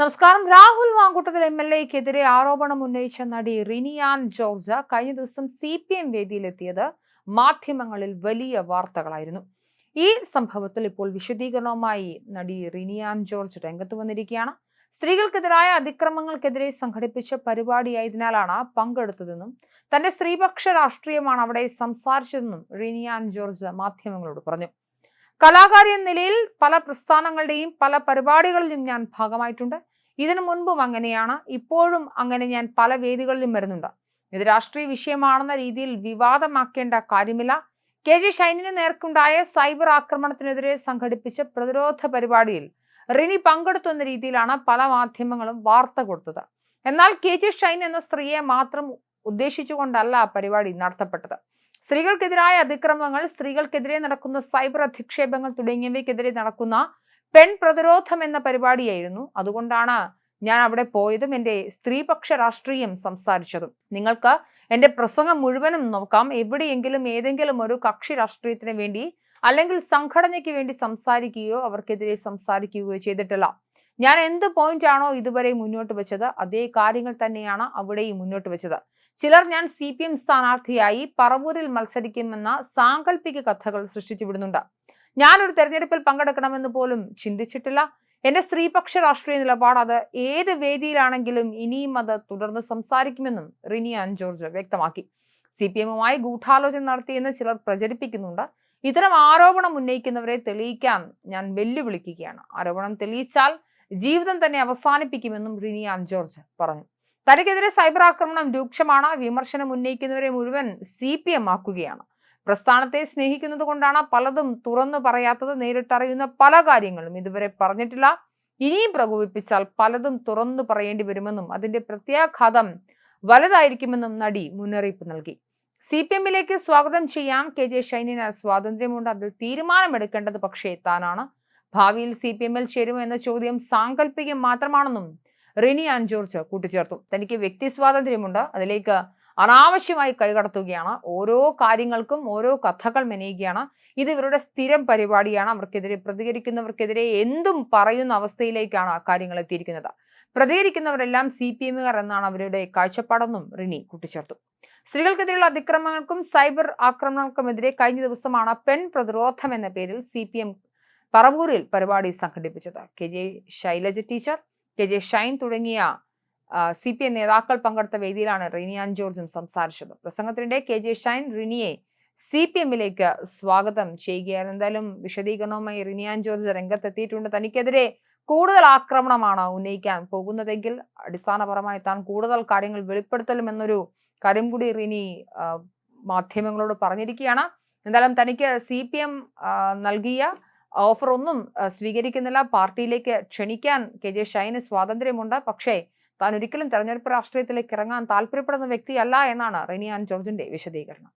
നമസ്കാരം. Rahul Mamkootathil M L എക്കെതിരെ ആരോപണം ഉന്നയിച്ച നടി റിനിയാൻ ജോർജ കഴിഞ്ഞ ദിവസം സി പി എം വേദിയിലെത്തിയത് മാധ്യമങ്ങളിൽ വലിയ വാർത്തകളായിരുന്നു. ഈ സംഭവത്തിൽ ഇപ്പോൾ വിശദീകരണവുമായി നടി റിനിയാൻ ജോർജ് രംഗത്ത് വന്നിരിക്കുകയാണ്. സ്ത്രീകൾക്കെതിരായ അതിക്രമങ്ങൾക്കെതിരെ സംഘടിപ്പിച്ച പരിപാടിയായതിനാലാണ് പങ്കെടുത്തതെന്നും തന്റെ സ്ത്രീപക്ഷ രാഷ്ട്രീയമാണ് അവിടെ സംസാരിച്ചതെന്നും റിനിയാൻ ജോർജ് മാധ്യമങ്ങളോട് പറഞ്ഞു. കലാകാരി എന്ന നിലയിൽ പല പ്രസ്ഥാനങ്ങളുടെയും പല പരിപാടികളിലും ഞാൻ ഭാഗമായിട്ടുണ്ട്. ഇതിനു മുൻപും അങ്ങനെയാണ് ഇപ്പോഴും അങ്ങനെ ഞാൻ പല വേദികളിലും വരുന്നുണ്ട്. ഇത് രാഷ്ട്രീയ വിഷയമാണെന്ന രീതിയിൽ വിവാദമാക്കേണ്ട കാര്യമില്ല. കെ ജെ ഷൈനിന് നേർക്കുണ്ടായ സൈബർ ആക്രമണത്തിനെതിരെ സംഘടിപ്പിച്ച പ്രതിരോധ പരിപാടിയിൽ റിനി പങ്കെടുത്തു എന്ന രീതിയിലാണ് പല മാധ്യമങ്ങളും വാർത്ത കൊടുത്തത്. എന്നാൽ കെ ജെ ഷൈൻ എന്ന സ്ത്രീയെ മാത്രം ഉദ്ദേശിച്ചുകൊണ്ടല്ല പരിപാടി നടത്തപ്പെട്ടത്. സ്ത്രീകൾക്കെതിരായ അതിക്രമങ്ങൾ സ്ത്രീകൾക്കെതിരെ നടക്കുന്ന സൈബർ അധിക്ഷേപങ്ങൾ തുടങ്ങിയവയ്ക്കെതിരെ നടക്കുന്ന പെൺ പ്രതിരോധം എന്ന പരിപാടിയായിരുന്നു. അതുകൊണ്ടാണ് ഞാൻ അവിടെ പോയതും എന്റെ സ്ത്രീപക്ഷ രാഷ്ട്രീയം സംസാരിച്ചതും. നിങ്ങൾക്ക് എന്റെ പ്രസംഗം മുഴുവനും നോക്കാം. എവിടെയെങ്കിലും ഏതെങ്കിലും ഒരു കക്ഷി രാഷ്ട്രീയത്തിന് വേണ്ടി അല്ലെങ്കിൽ സംഘടനയ്ക്ക് വേണ്ടി സംസാരിക്കുകയോ അവർക്കെതിരെ സംസാരിക്കുകയോ ചെയ്തിട്ടില്ല. ഞാൻ എന്ത് പോയിന്റ് ആണോ ഇതുവരെ മുന്നോട്ട് വെച്ചത് അതേ കാര്യങ്ങൾ തന്നെയാണ് അവിടെയും മുന്നോട്ട് വെച്ചത്. ചിലർ ഞാൻ സി പി എം സ്ഥാനാർത്ഥിയായി പറവൂരിൽ മത്സരിക്കുമെന്ന സാങ്കല്പിക കഥകൾ സൃഷ്ടിച്ചു വിടുന്നുണ്ട്. ഞാനൊരു തെരഞ്ഞെടുപ്പിൽ പങ്കെടുക്കണമെന്ന് പോലും ചിന്തിച്ചിട്ടില്ല. എന്റെ സ്ത്രീപക്ഷ രാഷ്ട്രീയ നിലപാട് അത് ഏത് വേദിയിലാണെങ്കിലും ഇനിയും അത് തുടർന്ന് സംസാരിക്കുമെന്നും റിനിയാൻ ജോർജ് വ്യക്തമാക്കി. സി പി എമ്മുമായി ഗൂഢാലോചന നടത്തിയെന്ന് ചിലർ പ്രചരിപ്പിക്കുന്നുണ്ട്. ഇത്തരം ആരോപണം ഉന്നയിക്കുന്നവരെ തെളിയിക്കാൻ ഞാൻ വെല്ലുവിളിക്കുകയാണ്. ആരോപണം തെളിയിച്ചാൽ ജീവിതം തന്നെ അവസാനിപ്പിക്കുമെന്നും റിനിയാൻ ജോർജ് പറഞ്ഞു. തനിക്കെതിരെ സൈബർ ആക്രമണം രൂക്ഷമാണ്. വിമർശനം ഉന്നയിക്കുന്നവരെ മുഴുവൻ സി പി എം ആക്കുകയാണ്. പ്രസ്ഥാനത്തെ സ്നേഹിക്കുന്നത് കൊണ്ടാണ് പലതും തുറന്നു പറയാത്തത് നേരിട്ടറിയുന്ന പല കാര്യങ്ങളും ഇതുവരെ പറഞ്ഞിട്ടില്ല. ഇനിയും പ്രകോപിപ്പിച്ചാൽ പലതും തുറന്നു പറയേണ്ടി വരുമെന്നും അതിന്റെ പ്രത്യാഘാതം വലുതായിരിക്കുമെന്നും നടി മുന്നറിയിപ്പ് നൽകി. സി പി എമ്മിലേക്ക് സ്വാഗതം ചെയ്യാൻ കെ ജെ ഷൈനിന് സ്വാതന്ത്ര്യമുണ്ട്. അതിൽ തീരുമാനമെടുക്കേണ്ടത് പക്ഷേ താനാണ്. ഭാവിയിൽ സി പി എമ്മിൽ ചേരുമോ എന്ന ചോദ്യം സാങ്കല്പികം മാത്രമാണെന്നും റിനി ആൻ ജോർജ് കൂട്ടിച്ചേർത്തു. തനിക്ക് വ്യക്തി സ്വാതന്ത്ര്യമുണ്ട്. അതിലേക്ക് അനാവശ്യമായി കൈകടത്തുകയാണ് ഓരോ കാര്യങ്ങൾക്കും ഓരോ കഥകൾ മെനയുകയാണ്. ഇത് ഇവരുടെ സ്ഥിരം പരിപാടിയാണ്. അവർക്കെതിരെ പ്രതികരിക്കുന്നവർക്കെതിരെ എന്തും പറയുന്ന അവസ്ഥയിലേക്കാണ് കാര്യങ്ങൾ എത്തിയിരിക്കുന്നത്. പ്രതികരിക്കുന്നവരെല്ലാം സി പി എമ്മുകാർ എന്നാണ് അവരുടെ കാഴ്ചപ്പാടെന്നും റിനി കൂട്ടിച്ചേർത്തു. സ്ത്രീകൾക്കെതിരെയുള്ള അതിക്രമങ്ങൾക്കും സൈബർ ആക്രമണങ്ങൾക്കുമെതിരെ കഴിഞ്ഞ ദിവസമാണ് പെൺ പ്രതിരോധം എന്ന പേരിൽ സി പി എം പറവൂരിൽ പരിപാടി സംഘടിപ്പിച്ചത്. K J Shailaja teacher K J Shine തുടങ്ങിയ സി പി ഐ നേതാക്കൾ പങ്കെടുത്ത വേദിയിലാണ് റിനിയാൻ ജോർജും സംസാരിച്ചത്. പ്രസംഗത്തിനിടെ കെ ജെ ഷൈൻ റിനിയെ സി പി എമ്മിലേക്ക് സ്വാഗതം ചെയ്യുകയായിരുന്നു. എന്തായാലും വിശദീകരണവുമായി റിനിയാൻ ജോർജ് രംഗത്തെത്തിയിട്ടുണ്ട്. തനിക്കെതിരെ കൂടുതൽ ആക്രമണമാണ് ഉന്നയിക്കാൻ പോകുന്നതെങ്കിൽ അടിസ്ഥാനപരമായി താൻ കൂടുതൽ കാര്യങ്ങൾ വെളിപ്പെടുത്തലുമെന്നൊരു കാര്യം കൂടി റിനി മാധ്യമങ്ങളോട് പറഞ്ഞിരിക്കുകയാണ്. എന്തായാലും തനിക്ക് സി പി എം നൽകിയ ഓഫർ ഒന്നും സ്വീകരിക്കുന്നില്ല. പാർട്ടിയിലേക്ക് ക്ഷണിക്കാൻ കെ ജെ ഷൈന് സ്വാതന്ത്ര്യമുണ്ട്. പക്ഷേ താൻ ഒരിക്കലും തെരഞ്ഞെടുപ്പ് രാഷ്ട്രീയത്തിലേക്ക് ഇറങ്ങാൻ താല്പര്യപ്പെടുന്ന വ്യക്തിയല്ല എന്നാണ് റിനിയാൻ ജോർജിന്റെ വിശദീകരണം.